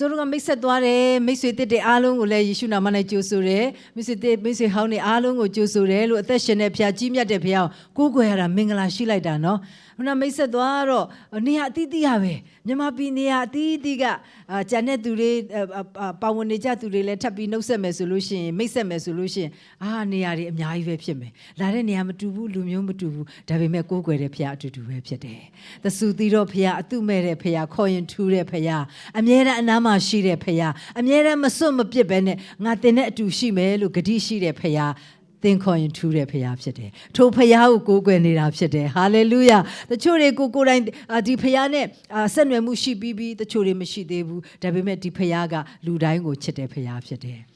ဆိုတော့ကမိတ်ဆက်သွားတယ်မိတ်ဆွေတစ်တဲ့အားလုံးကိုလည်းယေရှုနာမနဲ့ကြိုဆိုတယ်မိတ်ဆွေတစ်မိတ်ဆွေဟောင်းတွေအားလုံးကိုကြိုဆိုတယ်လို့အသက်ရှင်တဲ့ဖခင်ကြီးမြတ်တဲ့ဖခင်ကိုကိုးကွယ်ရတာမင်္ဂလာရှိလိုက်တာနော်ခုနမိတ်ဆက်သွားတော့နေရာအသီးသီးရပဲမြန်မာပြည်နေရာအသီးသီးကအာဂျန်တဲ့သူတွေအာအာပါဝင်နေကြသူတွေလည်းထပ်ပြီးနှုတ်ဆက်မယ်ဆိုလို့ရှိရင်မိတ်ဆက်မယ်ဆိုလို့ရှိရင်အာနေရာတွေအများကြီးပဲဖြစ်မယ်လာတဲ့နေရာမတူဘူးလူမျိုးမတူဘူးဒါပေမဲ့ကိုးကွယ်တဲ့ဖခင်အတူတူပဲဖြစ်တယ်သဆူသီတော့ဖခင်အတုမဲ့တဲ့ဖခင်ခေါ်ရင်ထူးတဲ့ဖခင်အမြဲတမ်းအနားမှာရှိတဲ့ဖခင်အမြဲတမ်းမစွတ်မပစ်ပဲနဲ့ငါတင်တဲ့အတူရှိမယ်လို့ဂတိရှိတဲ့ဖခင်သင်ခေါ်ရင်ထူးတဲ့ဖရားဖြစ်တယ်။ထိုဖရားကိုကိုးကွယ်နေတာဖြစ်တယ်။ဟာလေလုယာ။တချို့တွေကိုကိုယ်တိုင်အာဒီဖရားနဲ့အာဆက်နွယ်မှုရှိပြီးပြီးတချို့တွေမရှိသေးဘူး။ဒါပေမဲ့ဒီဖရားကလူတိုင်းကိုချစ်တဲ့ဖရားဖြစ်တယ်။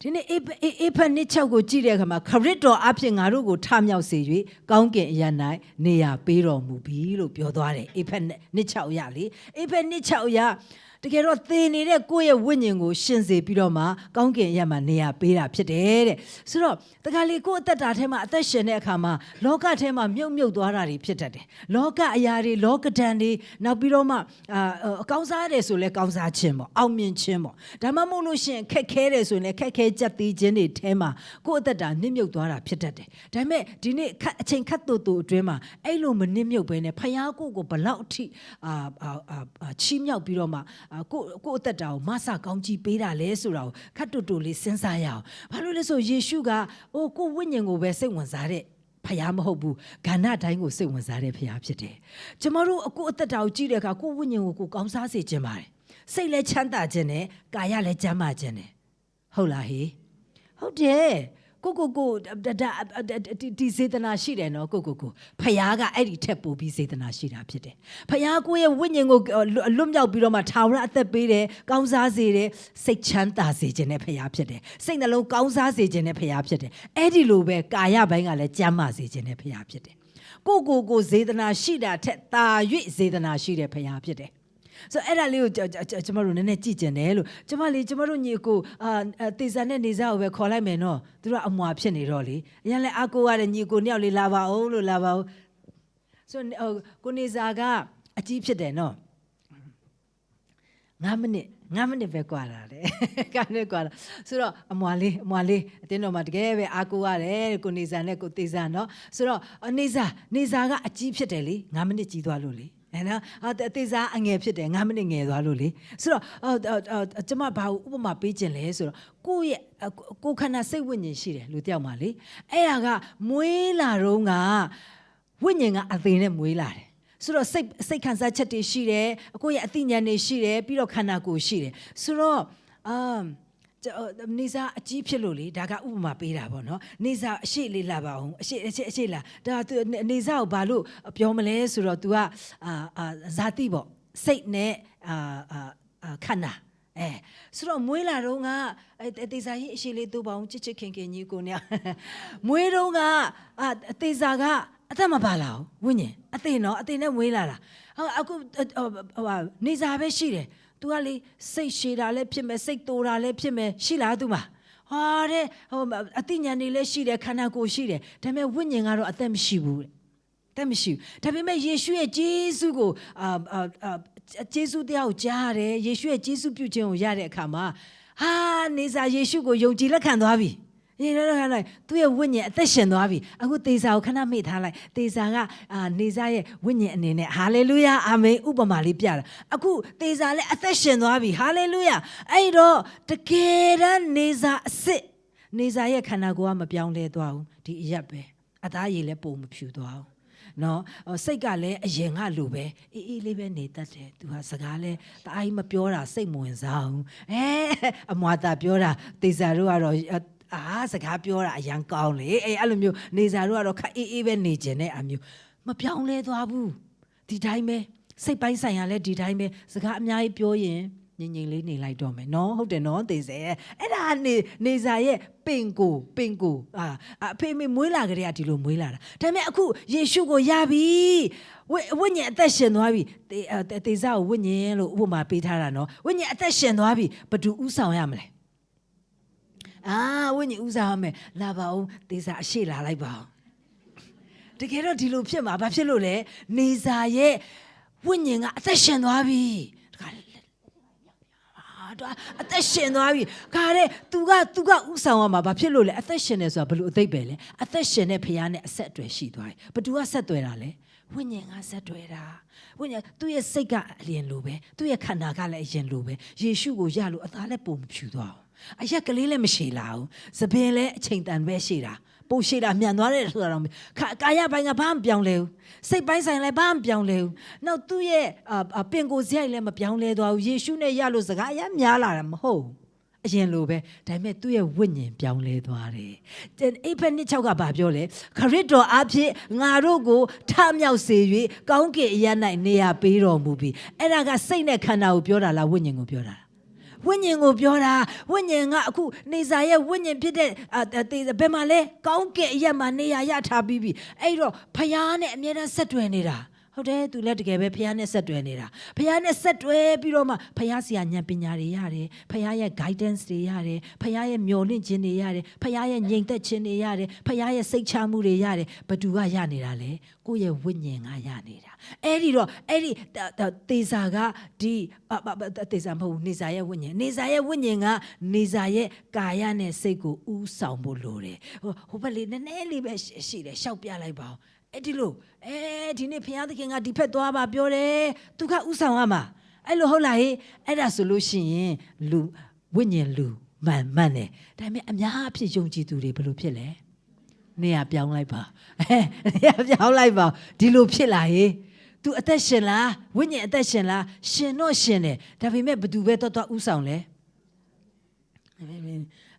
ဒီနေ့အေအေဖက်နှစ်ချက်ကိုကြည့်တဲ့အခါမှာခရစ်တော်အဖြစ်ငါတို့ကိုထမြောက်စေ၍ကောင်းကင်အရ၌နေရာပေးတော်မူပြီလို့ပြောသွားတယ်အေဖက်နှစ်ချက်ရလေအေဖက်နှစ်ချက်ရ တကယ်တော့သေနေတဲ့ကိုယ့်ရဲ့ဝိညာဉ်ကိုရှင်စေပြီးတော့မှကောင်းကင်ရက်မှာနေရာပေးတာဖြစ်တယ်တဲ့ဆိုတော့တခါလေကိုယ့်အသက်တာထဲမှာအသက်ရှင်တဲ့အခါမှာလောကထဲမှာမြုပ်မြုပ်သွားတာတွေဖြစ်တတ်တယ်လောကအရာတွေလောကဒဏ်တွေနောက်ပြီးတော့မှအာအကောင်းစားတယ်ဆိုလဲကောင်းစားခြင်းပေါ့အောင်မြင်ခြင်းပေါ့ဒါမှမဟုတ်လို့ရှိရင်ခက်ခဲတယ်ဆိုရင်လည်းခက်ခဲကြက်သေးခြင်းတွေထဲမှာကိုယ့်အသက်တာနစ်မြုပ်သွားတာဖြစ်တတ်တယ်ဒါပေမဲ့ဒီနေ့ခက်အချိန်ခတ်တူတူအတွင်းမှာအဲ့လိုမနစ်မြုပ်ပဲနဲ့ဖယားကိုကိုဘလောက်အထိအာအာချီးမြှောက်ပြီးတော့မှကိုကိုအသက်တာကိုမဆကောင်းကြီးပေးတာလဲဆိုတာကိုခတ်တူတူလေးစဉ်းစားရအောင်ဘာလို့လဲဆိုယေရှုကအိုကိုဝိညာဉ်ကိုပဲစိတ်ဝင်စားတဲ့ဖရားမဟုတ်ဘူးဂန္ဓတိုင်းကိုစိတ်ဝင်စားတဲ့ဖရားဖြစ်တယ်။ကျမတို့အခုအသက်တာကိုကြည့်တဲ့အခါကိုဝိညာဉ်ကိုကိုကောင်းစားစေခြင်းပါတယ်။စိတ်လည်းချမ်းသာခြင်းနဲ့ကာယလည်းကျန်းမာခြင်းနဲ့ဟုတ်လားဟေ။ဟုတ်တယ်။ ကိုကိုကိုဒီစေတနာရှိတယ်နော်ကိုကိုကိုဖခင်ကအဲ့ဒီထက်ပိုပြီးစေတနာရှိတာဖြစ်တယ်ဖခင်ကိုရဲ့ဝိညာဉ်ကိုလွတ်မြောက်ပြီးတော့မှထာဝရအသက်ပေးတယ်ကောင်းစားစေတယ်စိတ်ချမ်းသာစေခြင်းနဲ့ဖခင်ဖြစ်တယ်စိတ်နှလုံးကောင်းစားစေခြင်းနဲ့ဖခင်ဖြစ်တယ်အဲ့ဒီလိုပဲကာယဘိုင်းကလည်းကျမ်းမာစေခြင်းနဲ့ဖခင်ဖြစ်တယ်ကိုကိုကိုစေတနာရှိတာထက်သာ၍စေတနာရှိတဲ့ဖခင်ဖြစ်တယ် ဆိုအဲ့ဒါလေးကိုကျမတို့နည်းနည်းကြည့်ကျင်တယ်လို့ကျမလေးကျမတို့ညီကိုအာတေဇာနဲ့နေစားကိုပဲခေါ်လိုက်မယ်နော်သူတို့အမွာဖြစ်နေတော့လေအရင်လဲအကိုကလည်းညီကိုနှစ်ယောက်လေးလာပါအောင်လို့လာပါအောင်ဆိုကိုနေစားကအကြီးဖြစ်တယ်နော်9မိနစ်9မိနစ်ပဲကွာတာလေကနေကွာတာဆိုတော့အမွာလေးအမွာလေးအတင်းတော်မှာတကယ်ပဲအာကိုရတယ်ကိုနေစာနဲ့ကိုတေစာနော်ဆိုတော့နေစာနေစာကအကြီးဖြစ်တယ်လေ9မိနစ်ကြီးသွားလို့လေ နော်အသေးစားအငယ်ဖြစ်တယ်9မိနစ်ငယ်သွားလို့လေဆိုတော့ကျမဘာဥပမာပေးခြင်းလဲဆိုတော့ကိုယ့်ရဲ့ကိုယ်ခန္ဓာစိတ်ဝိညာဉ်ရှိတယ်လူတယောက်မှာလေအဲ့ဒါကမွေးလာတော့ကဝိညာဉ်ကအသေးနဲ့မွေးလာတယ်ဆိုတော့စိတ်စိတ်ခံစားချက်တွေရှိတယ်ကိုယ့်ရဲ့အသိဉာဏ်တွေရှိတယ်ပြီးတော့ခန္ဓာကိုယ်ရှိတယ်ဆိုတော့အမ် နေစာအကြီးဖြစ်လို့လေဒါကဥပမာပေးတာပေါ့နော်နေစာအရှိလေးလာပါအောင်အရှိအရှိအရှိလာဒါနေစာကိုဘာလို့ပြောမလဲဆိုတော့ तू ကအာဇာတိပေါ့စိတ်နဲ့အာခန္ဓာအဲဆိုတော့မွေးလာတော့ကအဲတေစာကြီးအရှိလေးသူ့ပေါင်းချစ်ချစ်ခင်ခင်ကြီးကိုနေမွေးတော့ကအာတေစာကအသက်မပါလာဘူးဝိညာဉ်အသေးနော်အသေးနဲ့မွေးလာတာဟုတ်အခုဟိုနေစာပဲရှိတယ် तू ကလေစိတ်ရှည်တာလည်းဖြစ်မယ်စိတ်တိုတာလည်းဖြစ်မယ်ရှိလား तू မှာဟာတဲ့ဟိုအသိဉာဏ်တွေလည်းရှိတယ်ခန္ဓာကိုယ်ရှိတယ်ဒါပေမဲ့ဝိညာဉ်ကတော့အသက်မရှိဘူးတဲ့တက်မရှိဘူးဒါပေမဲ့ယေရှုရဲ့ဂျေစုကိုအာအာဂျေစုတရားကိုကြားရတယ်ယေရှုရဲ့ဂျေစုပြုခြင်းကိုရတဲ့အခါမှာဟာနေစာယေရှုကိုယုံကြည်လက်ခံသွားပြီ ဒီလိုခါလိုက်သူ့ရဲ့ဝိညာဉ်အသက်ရှင်သွားပြီအခုသေစာကိုခဏမေ့ထားလိုက်သေစာကအာနေစာရဲ့ဝိညာဉ်အနေနဲ့ဟာလေလုယာအာမင်ဥပမာလေးပြတာအခုသေစာလည်းအသက်ရှင်သွားပြီဟာလေလုယာအဲ့တော့တကယ်တမ်းနေစာအစ်စ်နေစာရဲ့ခန္ဓာကိုယ်ကမပြောင်းလဲသွားဘူးဒီအရက်ပဲအသားရည်လည်းပုံမဖြူသွားဘူးနော်စိတ်ကလည်းအရင်ကလိုပဲအေးအေးလေးပဲနေတတ်တယ်သူဟာစကားလည်းတအားကြီးမပြောတာစိတ်မဝင်စားဘူးအဲအမွာတာပြောတာတေစာတို့ကတော့ အာစကားပြောတာအရန်ကောင်းလေအေးအဲ့လိုမျိုးနေစာတို့ကတော့ခအေးအေးပဲနေကျင်တဲ့အမျိုးမပြောင်းလဲသွားဘူးဒီတိုင်းပဲစိတ်ပိုင်းဆိုင်ရာလည်းဒီတိုင်းပဲစကားအများကြီးပြောရင်ငြိမ်ငြိမ်လေးနေလိုက်တော့မယ်နော်ဟုတ်တယ်နော်သေစေအဲ့ဒါနေနေစာရဲ့ပင်ကိုပင်ကိုအာအဖေမေမွေးလာကြတဲ့ကဒီလိုမွေးလာတာဒါပေမဲ့အခုယေရှုကိုရပြီဝိဝိညာဉ်အသက်ရှင်သွားပြီတေတေစာကိုဝိညာဉ်လို့ဥပမာပေးထားတာနော်ဝိညာဉ်အသက်ရှင်သွားပြီဘသူဥဆောင်ရမလဲ အာဝိညာဉ်ဥစားမယ်လာပါဦးသေစာအရှိလာလိုက်ပါဦးတကယ်တော့ဒီလိုဖြစ်မှာဘာဖြစ်လို့လဲနေစာရဲ့ဝိညာဉ်ကအသက်ရှင်သွားပြီတခါသူအသက်ရှင်သွားပြီခါတဲ့ तू က तू ကဥဆောင်ရမှာဘာဖြစ်လို့လဲအသက်ရှင်နေဆိုတာဘလို့အသိပဲလဲအသက်ရှင်တဲ့ဖခင်နဲ့အဆက်အသွယ်ရှိသွားတယ်ဘသူကဆက်သွယ်တာလဲဝိညာဉ်ကဆက်သွယ်တာဝိညာဉ်သူ့ရဲ့စိတ်ကအလျင်လိုပဲသူ့ရဲ့ခန္ဓာကလည်းအရင်လိုပဲယေရှုကိုရလို့အသားလည်းပုံမဖြူသွားဘူး အရက်ကလေးလည်းမရှိလာဘူးသပင်လည်းအချိန်တန်ပဲရှိတာပိုရှိတာမြန်သွားတယ်ဆိုတာတော့ခါကာယပိုင်းကဘာမှပြောင်းလဲဘူးစိတ်ပိုင်းဆိုင်လည်းဘာမှပြောင်းလဲဘူးနောက်သူ့ရဲ့အာပင်ကိုယ်စရိုက်လည်းမပြောင်းလဲသွားဘူးယေရှုနဲ့ရလို့စကားအရများလာတာမဟုတ်ဘူးအရင်လိုပဲဒါပေမဲ့သူ့ရဲ့ဝိညာဉ်ပြောင်းလဲသွားတယ်။အိဖက်နှစ်6ကဘာပြောလဲခရစ်တော်အဖြစ်ငါတို့ကိုထမြောက်စေ၍ကောင်းကင်အရ၌နေရာပေးတော်မူပြီ။အဲ့ဒါကစိတ်နဲ့ခန္ဓာကိုပြောတာလားဝိညာဉ်ကိုပြောတာလား ဝိညာဉ်ကိုပြောတာဝိညာဉ်ကအခုနေစာရဲ့ဝိညာဉ်ဖြစ်တဲ့တေဘယ်မှာလဲကောင်းကင်အရက်မှာနေရာရထားပြီးပြီအဲ့တော့ဖယားနဲ့အမြဲတမ်းဆက်တွယ်နေတာ ဟုတ်တယ်သူလည်းတကယ်ပဲဖះနဲ့ဆက်တွဲနေတာဖះနဲ့ဆက်တွဲပြီးတော့မှဖះဆရာဉာဏ်ပညာတွေရတယ်ဖះရဲ့ guidance တွေရတယ်ဖះရဲ့မျော်လင့်ခြင်းတွေရတယ်ဖះရဲ့ငြိမ်သက်ခြင်းတွေရတယ်ဖះရဲ့စိတ်ချမှုတွေရတယ်ဘသူကရနေတာလဲကိုယ့်ရဲ့ဝိညာဉ်ကရနေတာအဲ့ဒီတော့အဲ့ဒီတေစာကဒီတေစာမဟုတ်နေစာရဲ့ဝိညာဉ်နေစာရဲ့ဝိညာဉ်ကနေစာရဲ့ကာယနဲ့စိတ်ကိုဥဆောင်ဖို့လိုတယ်ဟိုဘက်လေးနည်းနည်းလေးပဲရှိတယ်ရှောက်ပြလိုက်ပါဦး အဲ့ဒီလိုအဲဒီနေ့ဘုရားသခင်ကဒီဖက်သွားပါပြောတယ်သူကဥဆောင်ရမှာအဲ့လိုဟုတ်လားဟေးအဲ့ဒါဆိုလို့ရှိရင်လူဝိညာဉ်လူမှန်မှန်တယ်ဒါပေမဲ့အများအဖြစ်ယုံကြည်သူတွေဘယ်လိုဖြစ်လဲနေရာပြောင်းလိုက်ပါအဲနေရာပြောင်းလိုက်ပါဒီလိုဖြစ်လာဟေး तू အသက်ရှင်လားဝိညာဉ်အသက်ရှင်လားရှင်တော့ရှင်တယ်ဒါပေမဲ့ဘသူပဲတော့တော့ဥဆောင်လဲ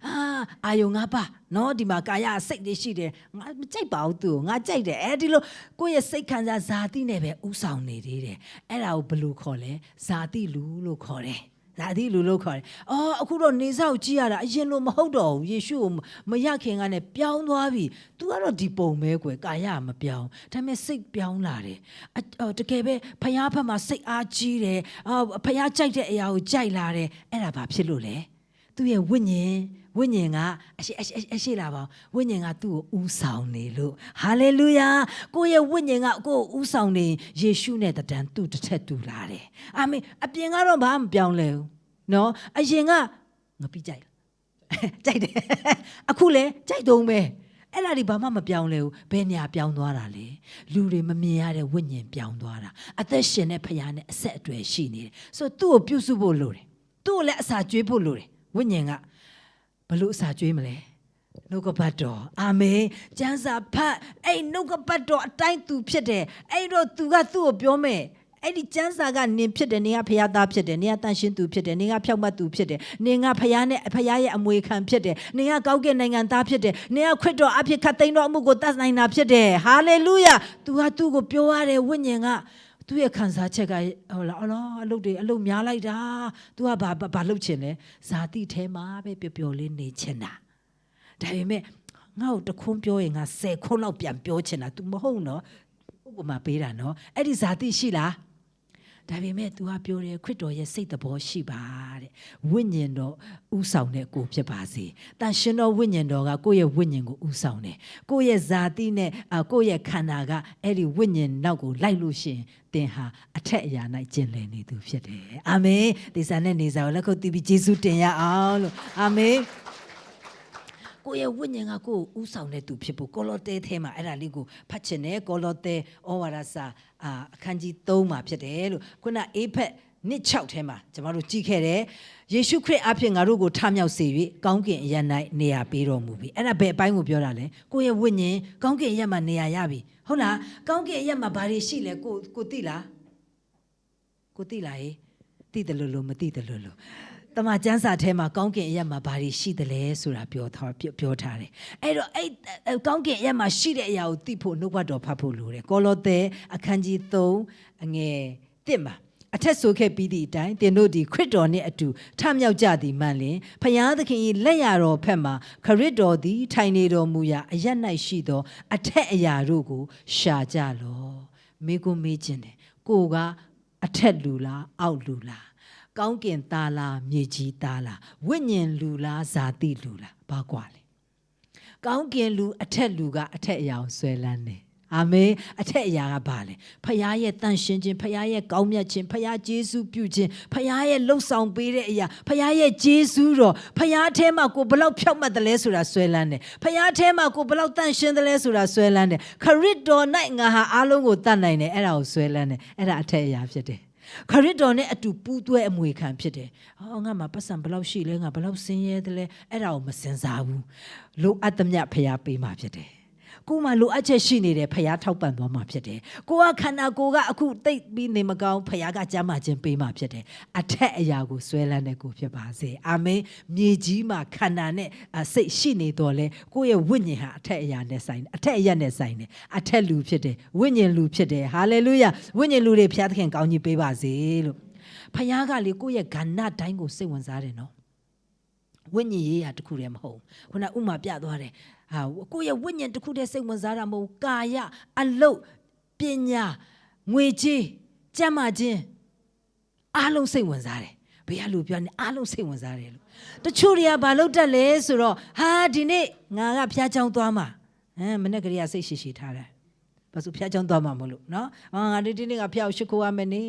အာအာယုံငါပါနော်ဒီမှာကာယစိတ်တွေရှိတယ်ငါမကြိုက်ပါဘူးသူငါကြိုက်တယ်အဲဒီလိုကိုယ့်ရဲ့စိတ်ခံစားဇာတိနဲ့ပဲဥဆောင်နေသေးတယ်အဲ့ဒါကိုဘယ်လိုခေါ်လဲဇာတိလူလို့ခေါ်တယ်ဇာတိလူလို့ခေါ်တယ်။အော်အခုတော့နေဆောက်ကြည့်ရတာအရင်လိုမဟုတ်တော့ဘူး။ယေရှုကိုမရခင်ကနဲ့ပြောင်းသွားပြီ။ तू ကတော့ဒီပုံပဲကွယ်ကာယမပြောင်း။ဒါပေမဲ့စိတ်ပြောင်းလာတယ်။တကယ်ပဲဖယားဘက်မှာစိတ်အားကြီးတယ်။အော်ဖယားကြိုက်တဲ့အရာကိုကြိုက်လာတယ်။အဲ့ဒါဘာဖြစ်လို့လဲ။သူ့ရဲ့ဝိညာဉ် ဝိညာဉ်ကအရှိအရှိလာပါဝိညာဉ်ကသူ့ကိုဥဆောင်နေလို့ဟာလေလုယာကိုယ့်ရဲ့ဝိညာဉ်ကကိုယ့်ကိုဥဆောင်နေယေရှုနဲ့တန်သူ့တစ်ထက်တူလာတယ်အာမင်အပြင်ကတော့ဘာမှပြောင်းလဲဘူးနော်အရင်ကငါပြီးကြိုက်ကြိုက်တယ်အခုလဲကြိုက်တုံးပဲအဲ့ဒါဒီဘာမှမပြောင်းလဲဘူးဘယ်ညာပြောင်းသွားတာလဲလူတွေမမြင်ရတဲ့ဝိညာဉ်ပြောင်းသွားတာအသက်ရှင်တဲ့ဖခင်နဲ့အဆက်အသွယ်ရှိနေတယ်ဆိုတော့သူ့ကိုပြုစုဖို့လိုတယ်သူ့ကိုလည်းအစာကျွေးဖို့လိုတယ်ဝိညာဉ်က ဘလို့အစာကျွေးမလဲနှုတ်ကပတ်တော်အာမင်ကျမ်းစာဖတ်အဲ့နှုတ်ကပတ်တော်အတိုင်းသူဖြစ်တယ်အဲ့တော့သူကသူ့ကိုပြောမယ်အဲ့ဒီကျမ်းစာကနင်ဖြစ်တယ်နင်ကဖခင်သားဖြစ်တယ်နင်ကတန်ရှင်းသူဖြစ်တယ်နင်ကဖြောက်မတ်သူဖြစ်တယ်နင်ကဖခင်နဲ့ဖခင်ရဲ့အမွေခံဖြစ်တယ်နင်ကကောက်ကင်နိုင်ငံသားဖြစ်တယ်နင်ကခွတ်တော်အဖြစ်ခတ်သိမ်းတော်အမှုကိုတတ်နိုင်တာဖြစ်တယ်ဟာလေလုယာသူကသူ့ကိုပြောရတယ်ဝိညာဉ်က သူ့ရဲ့ခံစားချက်ကဟိုလားအလားအလုပ်တွေအလုပ်များလိုက်တာ तू ကဘာဘာလုပ်ချင်လဲဇာတိထဲမှာပဲပျော်ပျော်လေးနေချင်တာဒါပေမဲ့ငါ့ကိုတခွန်းပြောရင်ငါ10ခွန်းလောက်ပြန်ပြောချင်တာ तू မဟုတ်နော်ဥပမာပေးတာနော်အဲ့ဒီဇာတိရှိလား ဒါပေမဲ့ तू ကပြောတယ်ခရစ်တော်ရဲ့စိတ်တော်ရှိပါတဲ့ဝိညာဉ်တော်ဥဆောင်တဲ့ကိုဖြစ်ပါစေ။တန်ရှင်တော်ဝိညာဉ်တော်ကကိုယ့်ရဲ့ဝိညာဉ်ကိုဥဆောင်တယ်။ကိုယ့်ရဲ့ဇာတိနဲ့ကိုယ့်ရဲ့ခန္ဓာကအဲ့ဒီဝိညာဉ်နောက်ကိုလိုက်လို့ရှင်သင်ဟာအထက်အရာ၌ကျင်လည်နေသူဖြစ်တယ်။အာမင်။ဒီစာနဲ့နေစာကိုလက်ခုပ်တီးပြီးယေရှုတင်ရအောင်လို့အာမင်။ ကိုယ့်ရဲ့ဝိညာဉ်ကကိုယ်ဥဆောင်တဲ့သူဖြစ်ဖို့ကောလောသဲထဲမှာအဲ့ဒါလေးကိုဖတ်ချင်တယ်ကောလောသဲဩဝါဒစာအာအခန်းကြီး3မှာဖြစ်တယ်လို့ခုနအေဖက်နှစ်6ထဲမှာကျွန်တော်တို့ကြည့်ခဲ့တယ်ယေရှုခရစ်အဖင်ငါတို့ကိုထမြောက်စေ၍ကောင်းကင်အရ၌နေရာပေးတော်မူပြီအဲ့ဒါဘယ်အပိုင်းကိုပြောတာလဲကိုယ့်ရဲ့ဝိညာဉ်ကောင်းကင်အရမှာနေရာရပြီဟုတ်လားကောင်းကင်အရမှာဘာတွေရှိလဲကိုကိုသိလားကိုသိလားဟေးသိတယ်လို့လို့မသိတယ်လို့လို့ တမန်ကျမ်းစာထဲမှာကောင်းကင်အရက်မှာဘာတွေရှိသလဲဆိုတာပြောထားပြောထားတယ်အဲ့တော့အဲ့ကောင်းကင်အရက်မှာရှိတဲ့အရာကိုသိဖို့နှုတ်ဘတ်တော်ဖတ်ဖို့လိုတယ်ကောလောသဲအခန်းကြီး3အငယ်1မှာအထက်ဆိုခဲ့ပြီးသည့်အတိုင်းသင်တို့ဒီခရစ်တော်နှင့်အတူထမြောက်ကြသည်မှန်လင်ဖျားသခင်၏လက်ရတော်ဖက်မှာခရစ်တော်သည်ထိုင်နေတော်မူရာအရ၌ရှိသော အထက်အရာတို့ကို ရှာကြလောမိကိုမေးခြင်းတယ်ကိုကအထက်လူလားအောက်လူလား ကောင်းကင်သားလားမြေကြီးသားလားဝိညာဉ်လူလားဇာတိလူလားဘာကွာလဲကောင်းကင်လူအထက်လူကအထက်အရာကိုဆွဲလန်းတယ်အာမင်အထက်အရာကဘာလဲဖခင်ရဲ့တန်ရှင်းခြင်းဖခင်ရဲ့ကောင်းမြတ်ခြင်းဖခင်ဂျေစုပြုခြင်းဖခင်ရဲ့လှုပ်ဆောင်ပေးတဲ့အရာဖခင်ရဲ့ဂျေစုတော်ဖခင်အထဲမှာကိုဘလောက်ဖြောက်မှတ်တယ်လဲဆိုတာဆွဲလန်းတယ်ဖခင်အထဲမှာကိုဘလောက်တန်ရှင်းတယ်လဲဆိုတာဆွဲလန်းတယ်ခရစ်တော်၌ငါဟာအားလုံးကိုတတ်နိုင်တယ်အဲ့ဒါကိုဆွဲလန်းတယ်အဲ့ဒါအထက်အရာဖြစ်တယ် ခရစ်တော်နဲ့အတူပူးတွဲအမွေခံဖြစ်တယ်။ဟောငါမှာပတ်စံဘယ်လောက်ရှိလဲငါဘယ်လောက်ဆင်းရဲတယ်လဲအဲ့ဒါကိုမစင်စားဘူး။လိုအပ်သမျှဖျားပေးမှာဖြစ်တယ်။ ကိုယ်မှာလိုအပ်ချက်ရှိနေတယ်ဖျားထောက်ပံ့သွားမှာဖြစ်တယ်။ကိုကခန္ဓာကိုယ်ကအခုတိတ်ပြီးနေမကောင်းဖျားကကြမ်းမှခြင်းပေးမှာဖြစ်တယ်။အထက်အရာကိုဆွဲလန်းတဲ့ကိုဖြစ်ပါစေ။အာမင်။မြေကြီးမှာခန္ဓာနဲ့အစိတ်ရှိနေတော့လဲကိုယ့်ရဲ့ဝိညာဉ်ဟာအထက်အရာနဲ့ဆိုင်တယ်။အထက်အရာနဲ့ဆိုင်တယ်။အထက်လူဖြစ်တယ်။ဝိညာဉ်လူဖြစ်တယ်။ဟာလေလုယာ။ဝိညာဉ်လူတွေဖျားသခင်ကောင်းကြီးပေးပါစေလို့။ဖျားကလေကိုယ့်ရဲ့ဂဏတိုင်းကိုစိတ်ဝင်စားတယ်နော်။ဝိညာဉ်ရေးရာတစ်ခုတည်းမဟုတ်ဘူးခုနဥမာပြသွားတယ် ဟာကိုယ့်ရဲ့ဝိညာဉ်တစ်ခုတည်းစိတ်ဝင်စားတာမဟုတ်ဘူးကာယအလုတ်ပညာငွေကြေးကြမ်းမာခြင်းအားလုံးစိတ်ဝင်စားတယ်ဘယ်ကလူပြောနေအားလုံးစိတ်ဝင်စားတယ်လို့တချို့တွေကဘာလုပ်တတ်လဲဆိုတော့ဟာဒီနေ့ငါကဖျားချောင်းသွားမှာဟမ်မနေ့ကလေးကစိတ်ရှိရှိထားတယ်ဘာလို့ဖျားချောင်းသွားမှာမလို့နော်ဟာငါဒီဒီနေ့ကဖျားကိုရှိခိုးရမယ်နေ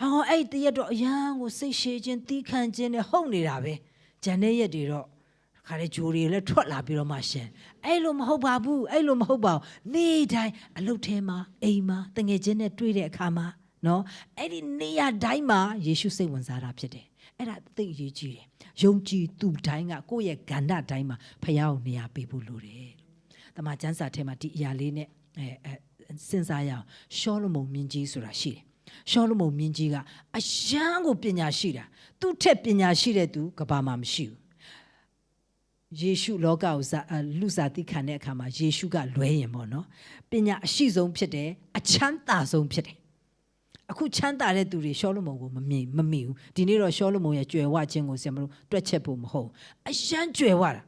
ဟောအဲ့တရက်တော့အရန်ကိုစိတ်ရှည်ခြင်းတီးခံခြင်းနဲ့ဟုတ်နေတာပဲဂျန်တဲ့ရက်တွေတော့ ခါလေဂျိုတွေလည်းထွက်လာပြီးတော့မှရှင်အဲ့လိုမဟုတ်ပါဘူးအဲ့လိုမဟုတ်ပါဘူးနေ့တိုင်းအလုတ်ထဲမှာအိမ်မှာတငယ်ချင်းနဲ့တွေ့တဲ့အခါမှာနော်အဲ့ဒီနေရာတိုင်းမှာယေရှုစိတ်ဝင်စားတာဖြစ်တယ်အဲ့ဒါသိအရေးကြီးတယ်ယုံကြည်သူတိုင်းကကိုယ့်ရဲ့ကဏ္ဍတိုင်းမှာဖခင်ကိုနေရာပေးဖို့လိုတယ်လို့တမန်ကျမ်းစာထဲမှာဒီအရာလေးနဲ့အဲအဲစဉ်းစားရအောင်ရှောလမုန်မြင်းကြီးဆိုတာရှိတယ်ရှောလမုန်မြင်းကြီးကအယံကိုပညာရှိတာသူ့ထက်ပညာရှိတဲ့သူကဘာမှမရှိဘူး ယေရှုလောကကိုဇာအာလူစားတိခံတဲ့အခါမှာယေရှုကလွဲရင်ပေါ့နော်ပညာအရှိဆုံးဖြစ်တယ်အချမ်းသာဆုံးဖြစ်တယ်အခုချမ်းသာတဲ့သူတွေရှောလမုန်ကိုမမြင်မမိဘူးဒီနေ့တော့ရှောလမုန်ရဲ့ကြွယ်ဝခြင်းကိုဆရာမလို့တွက်ချက်ဖို့မဟုတ်ဘူးအယံကြွယ်ဝတာ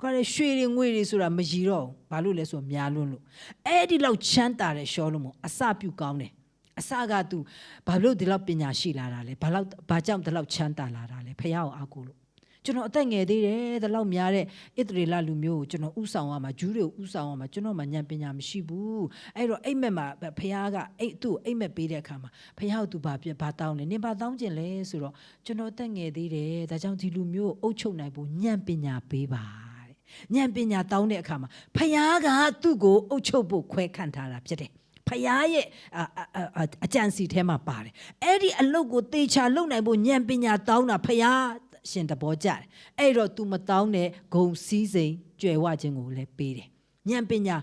ခေါ်ရရွှေတွေငွေတွေဆိုတာမရည်တော့ဘူးဘာလို့လဲဆိုတော့များလွန်းလို့အဲ့ဒီလောက်ချမ်းသာတဲ့ရှောလမုန်အစပြုကောင်းတယ်အစကသူဘာလို့ဒီလောက်ပညာရှိလာတာလဲဘာလို့ဘာကြောင့်ဒီလောက်ချမ်းသာလာတာလဲဖះကိုအားကိုးလို့ ကျွန်တော်အသက်ငယ်သေးတယ်ဒီလောက်များတဲ့ဣသရေလလူမျိုးကိုကျွန်တော်ဥဆောင်ရမှာဂျူးတွေကိုဥဆောင်ရမှာကျွန်တော်မှဉာဏ်ပညာမရှိဘူးအဲ့တော့အိမ်မက်မှာဖះကအိတ်သူ့အိမ်မက်ပေးတဲ့အခါမှာဖះကသူဘာပြဘာတောင်းလဲနင်ဘာတောင်းကျင်လဲဆိုတော့ကျွန်တော်အသက်ငယ်သေးတယ်ဒါကြောင့်ဒီလူမျိုးကိုအုပ်ချုပ်နိုင်ဖို့ဉာဏ်ပညာပေးပါတဲ့ဉာဏ်ပညာတောင်းတဲ့အခါမှာဖះကသူ့ကိုအုပ်ချုပ်ဖို့ခွဲခန့်ထားတာဖြစ်တယ်ဖယားရဲ့အကြံစီထဲမှာပါတယ်အဲ့ဒီအလုတ်ကိုတေချာလုံနိုင်ဖို့ဉာဏ်ပညာတောင်းတာဖယား ရှင်တဘောကြတယ်အဲ့တော့ तू မတောင်းတဲ့ဂုံစည်းစိမ်ကြွယ်ဝခြင်းကိုလည်းပေးတယ်ဉာဏ်ပညာ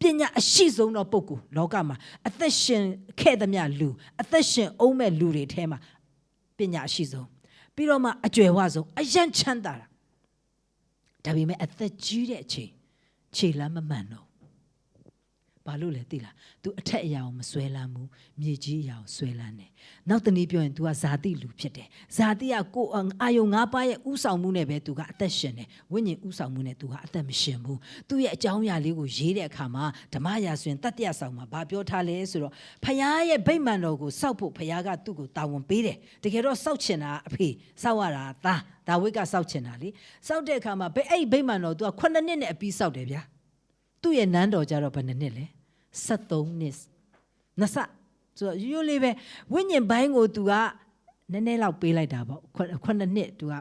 ပညာအရှိဆုံးသောပုဂ္ဂိုလ်လောကမှာအသက်ရှင်ခဲ့သမျှလူအသက်ရှင်အောင်မဲ့လူတွေထဲမှာပညာအရှိဆုံးပြီးတော့မှအကျွယ်ဝဆုံးအယံချမ်းသာတာဒါပေမဲ့အသက်ကြီးတဲ့အချိန်ခြေလမ်းမမှန်တော့ ဘာလို့လဲသိလား तू အထက်အရာကိုမဆွဲလန်းဘူးမြေကြီးအရာကိုဆွဲလန်းတယ်နောက်တနည်းပြောရင် तू ကဇာတိလူဖြစ်တယ်ဇာတိကကိုအာယုံ၅ပါးရဲ့ဥဆောင်မှုနဲ့ပဲ तू ကအသက်ရှင်တယ်ဝိညာဉ်ဥဆောင်မှုနဲ့ तू ကအသက်မရှင်ဘူးသူ့ရဲ့အကြောင်းအရာလေးကိုရေးတဲ့အခါမှာဓမ္မရာဆိုရင်တတ္တရဆောင်မှာဘာပြောထားလဲဆိုတော့ဖခင်ရဲ့ဗိမာန်တော်ကိုစောက်ဖို့ဖခင်ကသူ့ကိုတာဝန်ပေးတယ်တကယ်တော့စောက်ချင်တာအဖေစောက်ရတာသားဒါဝိဒ်ကစောက်ချင်တာလေစောက်တဲ့အခါမှာဘယ်အဲ့ဗိမာန်တော် तू က9နှစ်နဲ့အပြီးစောက်တယ်ဗျာ သူ့ရဲ့နန်းတော်ကြတော့ဘယ်နှစ်နှစ်လဲ73နှစ်နှစ်ဆဆိုတော့ရိုးရိုးလေးပဲဝိညာဉ်ဘိုင်းကိုသူကနည်းနည်းလောက်ပေးလိုက်တာပေါ့ခုနှစ်နှစ်သူက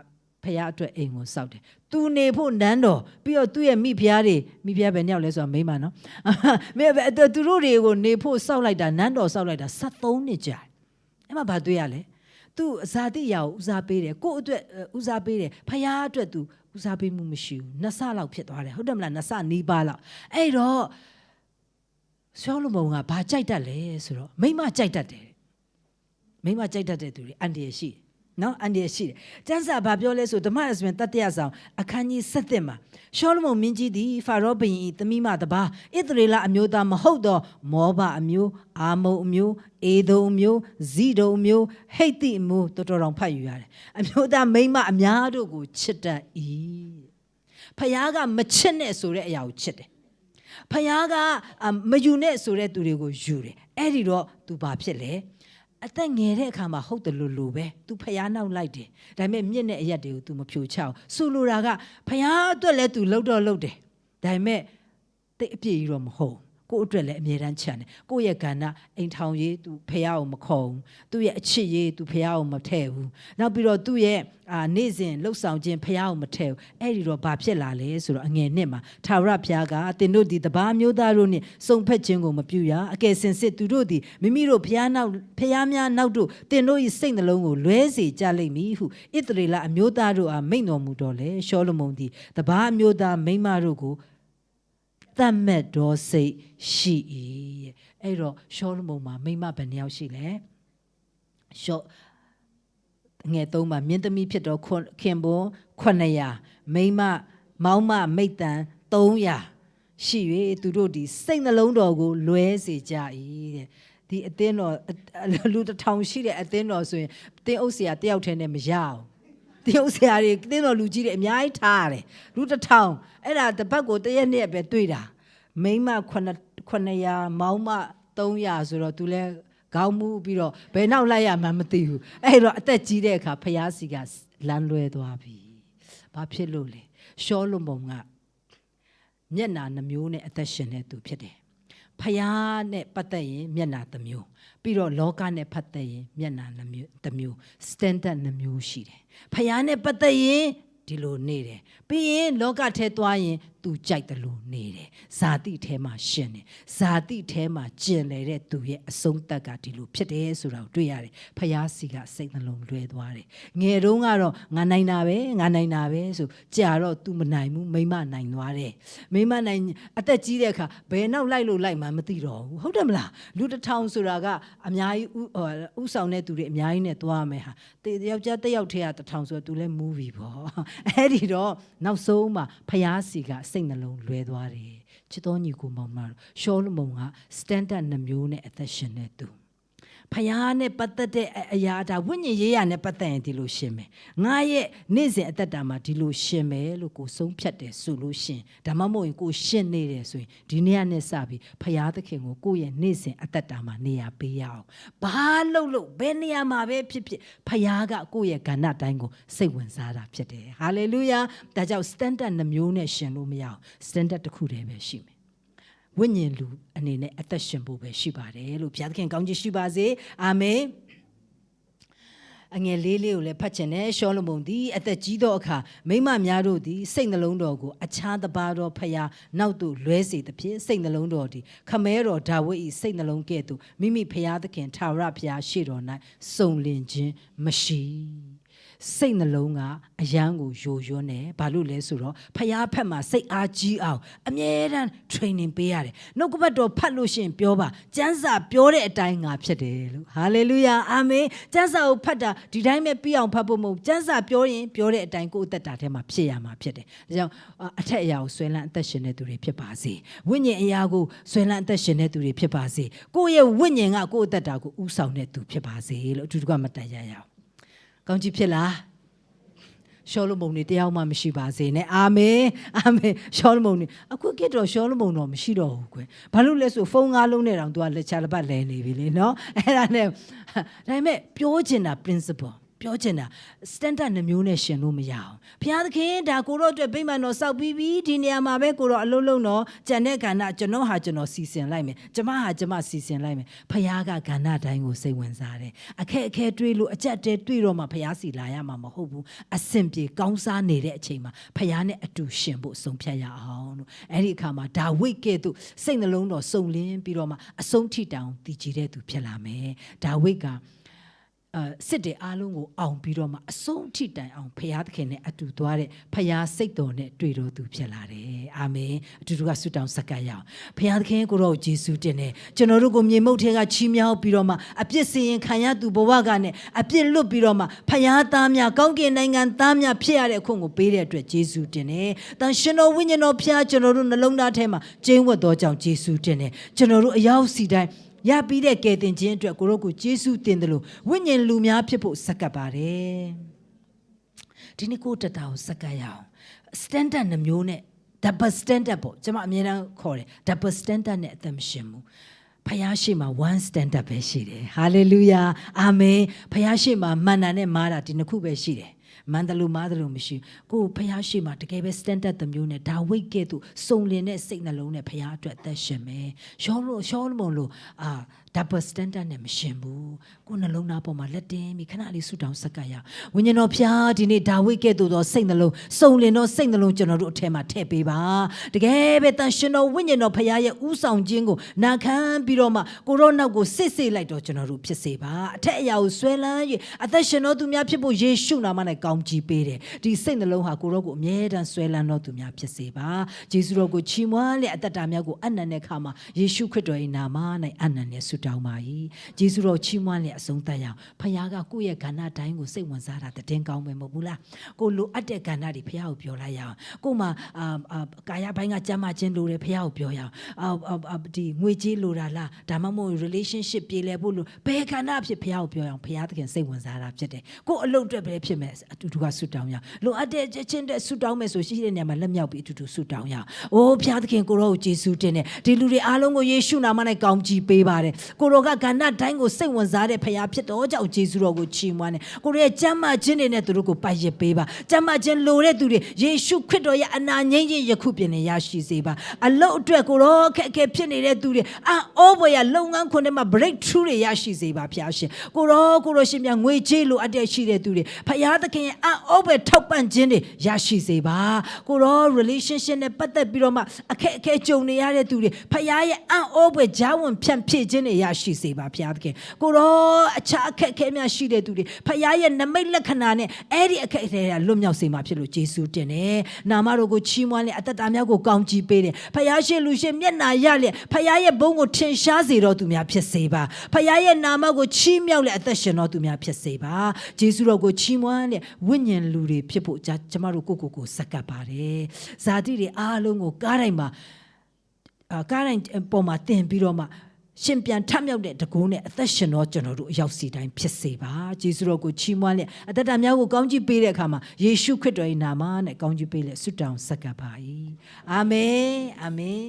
ဖះအတွက်အိမ်ကိုစောက်တယ်။သူနေဖို့နန်းတော်ပြီးတော့သူ့ရဲ့မိဖုရားတွေမိဖုရားပဲညောက်လဲဆိုတာမိမနော်။မိသူတို့တွေကိုနေဖို့စောက်လိုက်တာနန်းတော်စောက်လိုက်တာ73နှစ်ကြာ။အဲ့မှာဘာတွေ့ရလဲ။ तू ဇာတိရာကိုဦးစားပေးတယ်ကို့အတွက်ဦးစားပေးတယ်ဖះအတွက် तू ဦးစားပေးမှုမရှိဘူး။နှစ်ဆလောက်ဖြစ်သွားတယ်ဟုတ်တယ်မလားနှစ်ဆနီးပါးလောက်။အဲ့တော့ရှောလမုန်ကဘာကြိုက်တတ်လဲဆိုတော့မိမကြိုက်တတ်တယ်မိမကြိုက်တတ်တဲ့သူတွေအန်ဒီရရှိတယ် နော်အန်ဒီရရှိတယ်ကျမ်းစာဘာပြောလဲဆိုဓမ္မရစပင်တတရဆောင်အခန်းကြီး7မှာရှောလမုန်မင်းကြီးသည်ဖာရောဘုရင်၏သမီးမတပါဣသရေလအမျိုးသားမဟုတ်သောမောဘအမျိုးအာမုန်အမျိုးအေဒုံအမျိုးဇိဒုံအမျိုးဟိတ်တိအမျိုးတော်တော်တော်ဖတ်ယူရတယ်အမျိုးသားမိမအများတို့ကိုချစ်တတ်၏ဖခင်ကမချစ်နဲ့ဆိုတဲ့အရာကိုချစ်တယ်ဖခင်ကမယူနဲ့ဆိုတဲ့သူတွေကိုယူတယ်အဲ့ဒီတော့ तू ဘာဖြစ်လဲ အသက်ငယ်တဲ့အခါမှာဟုတ်တယ်လို့လို့ပဲ तू ဖျားနောက်လိုက်တယ်ဒါပေမဲ့မြင့်တဲ့အရက်တွေကို तू မဖြိုချအောင်ဆိုလိုတာကဖျားအတွက်လဲ तू လှုပ်တော့လှုပ်တယ်ဒါပေမဲ့တိတ်အပြည့်ကြီးတော့မဟုတ် ကိုယ့်အတွက်လည်းအမြဲတမ်းချမ်းတယ်ကိုယ့်ရဲ့ကဏ္ဍအိမ်ထောင်ရေးသူဖះအောင်မခေါ်ဘူးသူ့ရဲ့အချစ်ရေးသူဖះအောင်မထည့်ဘူးနောက်ပြီးတော့သူ့ရဲ့အာနေ့စဉ်လှုပ်ဆောင်ခြင်းဖះအောင်မထည့်ဘူးအဲ့ဒီတော့ဘာဖြစ်လာလဲဆိုတော့အငယ်နှစ်မှာထာဝရဘုရားကတင်တို့ဒီတပါးမျိုးသားတို့နှင့်စုံဖက်ခြင်းကိုမပြုရအကယ်စင်စစ်သူတို့သည်မိမိတို့ဘုရားနောက်ဘုရားများနောက်တို့တင်တို့၏စိတ်နှလုံးကိုလွဲစေကြလိမ့်မည်ဟုဣသရေလအမျိုးသားတို့အားမိန့်တော်မူတော်လေရှောလမုန်သည်တပါးအမျိုးသားမိန်းမတို့ကို တတ်မဲ့တော်စိတ်ရှိ၏အဲ့တော့ရှောလမုန်မှာမိမဘယ်နှယောက်ရှိလဲရှောငယ်သုံးပါမြင်းသမီးဖြစ်တော်ခင်ပွန်း900မိမမောင်းမမိတ်တန်300ရှိ၍သူတို့ဒီစိတ်နှလုံးတော်ကိုလွဲစေကြ၏တဲ့ဒီအသင်းတော်လူတစ်ထောင်ရှိတဲ့အသင်းတော်ဆိုရင်တင်းအုပ်ဆရာတယောက်ထဲနဲ့မရအောင် တရုတ်ဆရာတွေတင်းတော်လူကြီးတွေအများကြီးထားရတယ်လူတစ်ထောင်အဲ့ဒါတစ်ပတ်ကိုတစ်ရက်နှစ်ရက်ပဲတွေ့တာမိန်းမ9 900မောင်းမ300ဆိုတော့ तू လဲခေါင်းမူပြီးတော့ဘယ်နောက်လိုက်ရမှန်းမသိဘူးအဲ့တော့အသက်ကြီးတဲ့အခါဖျားစီကလမ်းလွဲသွားပြီဘာဖြစ်လို့လဲရှောလမုန်ကမျက်နာနှမျိုးနဲ့အသက်ရှင်တဲ့သူဖြစ်တယ် ဖျားနဲ့ပတ်သက်ရင်မျက်နာတစ်မျိုးပြီးတော့လောကနဲ့ပတ်သက်ရင်မျက်နာနှမျိုးတစ်မျိုး standard နှမျိုးရှိတယ်ဖျားနဲ့ပတ်သက်ရင်ဒီလိုနေတယ်ပြီးရင်လောကထဲသွားရင် သူကြိုက်တယ်လို့နေတယ်ဇာတိထဲမှာရှင်တယ်ဇာတိထဲမှာကျင်လေတဲ့သူရဲ့အဆုံးသက်ကဒီလိုဖြစ်တယ်ဆိုတာကိုတွေ့ရတယ်ဖျားစီကစိတ်နှလုံးလွဲသွားတယ်ငယ်တုန်းကတော့ငါနိုင်တာပဲငါနိုင်တာပဲဆိုကြာတော့ तू မနိုင်ဘူးမိမနိုင်သွားတယ်မိမနိုင်အသက်ကြီးတဲ့အခါဘယ်နောက်လိုက်လို့လိုက်မှမသိတော့ဘူးဟုတ်တယ်မလားလူတစ်ထောင်ဆိုတာကအများကြီးဥဟိုဥဆောင်တဲ့သူတွေအများကြီးနဲ့သွားမယ်ဟာတေယောက်ျားတစ်ယောက်ထဲကတစ်ထောင်ဆိုတော့ तू လဲမူးပြီပေါ့အဲ့ဒီတော့နောက်ဆုံးမှာဖျားစီကစိတ်နှလုံးလွဲသွားတယ်ချစ်တော်ညီကိုမောင်မတော်ရှောလမုန်က standard နှမျိုးနဲ့အသက်ရှင်နေသူ ဖယားနဲ့ပတ်သက်တဲ့အအရာဒါဝိညာဉ်ရေးရနဲ့ပတ်သက်ရင်ဒီလိုရှင်မယ်ငါရဲ့နေ့စဉ်အသက်တာမှာဒီလိုရှင်မယ်လို့ကိုဆုံးဖြတ်တယ်ဆိုလို့ရှင်ဒါမှမဟုတ်ရင်ကိုရှင်နေတယ်ဆိုရင်ဒီနေ့ကနဲ့စပြီးဖယားသခင်ကိုကိုယ့်ရဲ့နေ့စဉ်အသက်တာမှာနေရာပေးရအောင်ဘာလို့လို့ဘယ်နေရာမှာပဲဖြစ်ဖြစ်ဖယားကကိုယ့်ရဲ့ကဏ္ဍတိုင်းကိုစိတ်ဝင်စားတာဖြစ်တယ်ဟာလေလုယာဒါကြောင့် standard နှမျိုးနဲ့ရှင်လို့မရအောင် standard တစ်ခုတည်းပဲရှိမယ် ဝိညာဉ်လူအနေနဲ့အသက်ရှင်ဖို့ပဲရှိပါတယ်လို့ဘုရားသခင်ကောင်းချီးရှိပါစေအာမင်အငယ်လေးလေးကိုလည်းဖတ်ချင်တယ်ရှောလမုန်သည်အသက်ကြီးသောအခါမိမများတို့သည်စိတ်နှလုံးတော်ကိုအခြားတစ်ပါးသောဖယားနောက်သို့လွဲစေသဖြင့်စိတ်နှလုံးတော်သည်ခမဲတော်ဒါဝိဒ်၏စိတ်နှလုံးကဲ့သို့မိမိဖယားသခင်ထာဝရဘုရားရှေ့တော်၌စုံလင်ခြင်းမရှိ စိတ်နှလုံးကအယမ်းကိုယိုယွန်းတယ်ဘာလို့လဲဆိုတော့ဖျားဖက်မှာစိတ်အားကြီးအောင်အမြဲတမ်း training ပေးရတယ်နှုတ်ကပတ်တော်ဖတ်လို့ရှိရင်ပြောပါကျမ်းစာပြောတဲ့အတိုင်းငါဖြစ်တယ်လို့ hallelujah အာမင်ကျမ်းစာကိုဖတ်တာဒီတိုင်းပဲပြီးအောင်ဖတ်ဖို့မဟုတ်ဘူးကျမ်းစာပြောရင်ပြောတဲ့အတိုင်းကိုယ့်အသက်တာထဲမှာဖြစ်ရမှာဖြစ်တယ်ဒါကြောင့်အာအထက်အရာကိုဆွဲလန်းအသက်ရှင်တဲ့သူတွေဖြစ်ပါစေဝိညာဉ်အရာကိုဆွဲလန်းအသက်ရှင်တဲ့သူတွေဖြစ်ပါစေကိုယ့်ရဲ့ဝိညာဉ်ကကိုယ့်အသက်တာကိုဥဆောင်တဲ့သူဖြစ်ပါစေလို့အတူတူကမတန်ရရအောင် ကောင်းချီးဖြစ်လားရှောလမုန်နေတယောက်မှမရှိပါစေနဲ့အာမင်အာမင်ရှောလမုန်နေအခုကိတော့ရှောလမုန်တော့မရှိတော့ဘူးကွယ်ဘာလို့လဲဆိုဖုန်းငါးလုံးနဲ့တောင်သူကလက်ချလက်ပတ်လဲနေပြီလေနော်အဲ့ဒါနဲ့ဒါပေမဲ့ပြောချင်တာ principle ပြောချင်တာ standard နှမျိုးနဲ့ရှင်လို့မရအောင်ဘုရားသခင်ဒါကိုတော့အတွက်ဗိမာန်တော်စောက်ပြီးပြီဒီနေရာမှာပဲကိုတော့အလုံးလုံးတော့ကြံတဲ့ကဏ္ဍကျွန်တော်ဟာကျွန်တော်စီစဉ်လိုက်မယ်ကျမဟာကျမစီစဉ်လိုက်မယ်ဘုရားကကဏ္ဍတိုင်းကိုစိတ်ဝင်စားတယ်အခက်အခဲတွေးလို့အကြက်တဲတွေးတော့မှဘုရားစီလာရမှာမဟုတ်ဘူးအဆင်ပြေကောင်းစားနေတဲ့အချိန်မှာဘုရားနဲ့အတူရှင်ဖို့ဆုံးဖြတ်ရအောင်လို့အဲ့ဒီအခါမှာဒါဝိတ်ကဲ့သို့စိတ်နှလုံးတော်စုံလင်းပြီးတော့မှအဆုံးထိတောင်တည်ကြည်တဲ့သူဖြစ်လာမယ်ဒါဝိတ်ကအဲ စစ်တဲ့အားလုံးကိုအောင်ပြီးတော့မှအဆုံးထိတိုင်အောင်ဖရာသခင်နဲ့အတူသွားတဲ့ဖရာစိတ်တော်နဲ့တွေ့တော်သူဖြစ်လာတယ်အာမင်အတူတူကဆုတောင်းဆက်ကပ်ရအောင်ဖရာသခင်ကိုတော့ယေရှုတင်တယ်ကျွန်တော်တို့ကိုမြေမုတ်ထဲကချီးမြှောက်ပြီးတော့မှအပြစ်စင်ရင်ခံရသူဘဝကနဲ့အပြစ်လွတ်ပြီးတော့မှဖရာသားများကောင်းကင်နိုင်ငံသားများဖြစ်ရတဲ့အခွင့်ကိုပေးတဲ့အတွက်ယေရှုတင်တယ်တန်ရှင်တော်ဝိညာဉ်တော်ဖရာကျွန်တော်တို့နှလုံးသားထဲမှာကျင်းဝတ်တော်ကြောင့်ယေရှုတင်တယ်ကျွန်တော်တို့အရောက်စီတိုင်း ရပြီးတဲ့ကယ်တင်ခြင်းအတွက်ကိုရောကိုယေရှုတင်တယ်လို့ဝိညာဉ်လူများဖြစ်ဖို့စက္ကပ်ပါတယ်ဒီနေ့ကိုတက်တာကိုစက္ကပ်ရအောင် standard နှမျိုးနဲ့ double standard ပေါ့ကျွန်မအမြဲတမ်းခေါ်တယ် double standard နဲ့အသက်မရှင်ဘူးဖယားရှိမှာ1 standard ပဲရှိတယ် hallelujah amen ဖယားရှိမှာမန္တန်နဲ့မာတာဒီနှစ်ခုပဲရှိတယ် မန္တလူမားတလူမရှိဘူးကိုယ်ဖះရှိမှတကယ်ပဲ standard တစ်မျိုးနဲ့ဒါဝိတ်ကဲ့သို့စုံလင်တဲ့စိတ်နှလုံးနဲ့ဖះအတွက်အသက်ရှင်မယ်ရှောလို့ရှောလို့မလို့အာ double standard နဲ့မရှင်ဘူးကိုယ်နှလုံးသားပေါ်မှာလက်တင်ပြီးခဏလေးဆူတောင်းဆက်ကပ်ရအောင်ဝိညာဉ်တော်ဖះဒီနေ့ဒါဝိတ်ကဲ့သို့သောစိတ်နှလုံးစုံလင်သောစိတ်နှလုံးကျွန်တော်တို့အထက်မှာထည့်ပေးပါတကယ်ပဲတန်ရှင်တော်ဝိညာဉ်တော်ဖះရဲ့ဥဆောင်ခြင်းကိုနာခံပြီးတော့မှကိုရောနောက်ကိုစစ်စစ်လိုက်တော့ကျွန်တော်တို့ဖြစ်စေပါအထက်အရာကိုဆွဲလန်း၍အသက်ရှင်တော်သူများဖြစ်ဖို့ယေရှုနာမနဲ့ကောင်းချီးပေးတယ်ဒီစိတ်နှလုံးဟာကိုရောကိုအမြဲတမ်းဆွဲလန်းတော်သူများဖြစ်စေပါယေရှုတော်ကိုချီးမွမ်းလျက်အသက်တာများကိုအနန္တခါမှာယေရှုခရစ်တော်၏နာမ၌အနန္တနဲ့ဆုတောင်းပါ၏ယေရှုတော်ချီးမွမ်းလျက်အဆုံးသတ်ရအောင်ဖခင်ကကိုယ့်ရဲ့ကဏ္ဍတိုင်းကိုစိတ်ဝင်စားတာတည်င်းကောင်းပဲမဟုတ်ဘူးလားကိုလိုအပ်တဲ့ကဏ္ဍတွေဖခင်ကိုပြောလိုက်ရအောင်ကို့မှာအာအာကာယဘိုင်းကကြမ်းမခြင်းလိုတယ်ဖခင်ကိုပြောရအောင်အာအာအာဒီငွေကြေးလိုတာလားဒါမှမဟုတ် relationship ပြေလည်ဖို့လိုဘယ်ကဏ္ဍဖြစ်ဖခင်ကိုပြောရအောင်ဖခင်သခင်စိတ်ဝင်စားတာဖြစ်တယ်ကို့အလုပ်အတွက်ပဲဖြစ်မယ်အတူတူကဆုတောင်းရအောင်လိုအပ်တဲ့ချင်းတဲ့ဆုတောင်းမယ်ဆိုရှိတဲ့နေရာမှာလက်မြောက်ပြီးအတူတူဆုတောင်းရအောင်အိုးဖခင်သခင်ကိုရောကိုယေရှုတင်တယ်ဒီလူတွေအားလုံးကိုယေရှုနာမ၌ကောင်းချီးပေးပါတယ်ကိုရောကကဏ္ဍတိုင်းကိုစိတ်ဝင်စားတဲ့ဖခင်ဖြစ်တော့ကြောင့်ယေရှုတော်ကိုချီးမွမ်းတယ်ကိုရောရဲ့ကျမ်းမာခြင်းတွေနဲ့သူတို့ကိုပိုက်ရပေးပါကျမ်းမာခြင်းလိုတဲ့သူတွေယေရှုခရစ်တော်ရဲ့အနာငြိမ်းခြင်းယခုပြင်နေရရှိစေပါအလုတ်အတွက်ကိုရောခက်ခဲဖြစ်နေတဲ့သူတွေအာအောဘွေရလုပ်ငန်းခွင်ထဲမှာ break through တွေရရှိစေပါဖခင်ရှင်ကိုရောကိုရောရှင်မြငွေကြေးလိုအပ်တဲ့ရှိတဲ့သူတွေဖခင်သခင်ရဲ့အာအောဘွေထောက်ပံ့ခြင်းတွေရရှိစေပါကိုရော relationship နဲ့ပတ်သက်ပြီးတော့မှအခက်အခဲကြုံနေရတဲ့သူတွေဖခင်ရဲ့အာအောဘွေဂျားဝင်ဖြန့်ဖြည့်ခြင်းတွေရရှိစေပါဖခင်သခင်ကိုရောအခြားအခက်အခဲများရှိတဲ့သူတွေဖခင်ရဲ့နမိတ်လက္ခဏာနဲ့အဲ့ဒီအခက်အခဲတွေကလွတ်မြောက်စေမှာဖြစ်လို့ယေရှုတင်တယ်နာမတော်ကိုချီးမွမ်းလေအသက်တာများကိုကောင်းချီးပေးတယ်ဖခင်ရှင်လူရှင်မျက်နာရလေဖခင်ရဲ့ဘုန်းကိုထင်ရှားစေတော်သူများဖြစ်စေပါဖခင်ရဲ့နာမကိုချီးမြှောက်လေအသက်ရှင်တော်သူများဖြစ်စေပါယေရှုတော်ကိုချီးမွမ်းလေဝိညာဉ်လူတွေဖြစ်ဖို့ကျွန်မတို့ကိုယ့်ကိုယ်ကိုစက္ကပ်ပါတယ်ဇာတိတွေအားလုံးကိုကားတိုင်းမှာအာကားတိုင်းပေါ်မှာတင်ပြီးတော့မှ ရှင်ပြန်ထမြောက်တဲ့တကူနဲ့အသက်ရှင်တော့ကျွန်တော်တို့အရောက်စီတိုင်းဖြစ်စေပါယေရှုတော်ကိုချီးမွမ်းလက်အသက်တာများကိုကောင်းချီးပေးတဲ့အခါမှာယေရှုခရစ်တော်၏နာမနဲ့ကောင်းချီးပေးလက်ဆုတောင်းဆက်ကပ်ပါ၏အာမင်အာမင်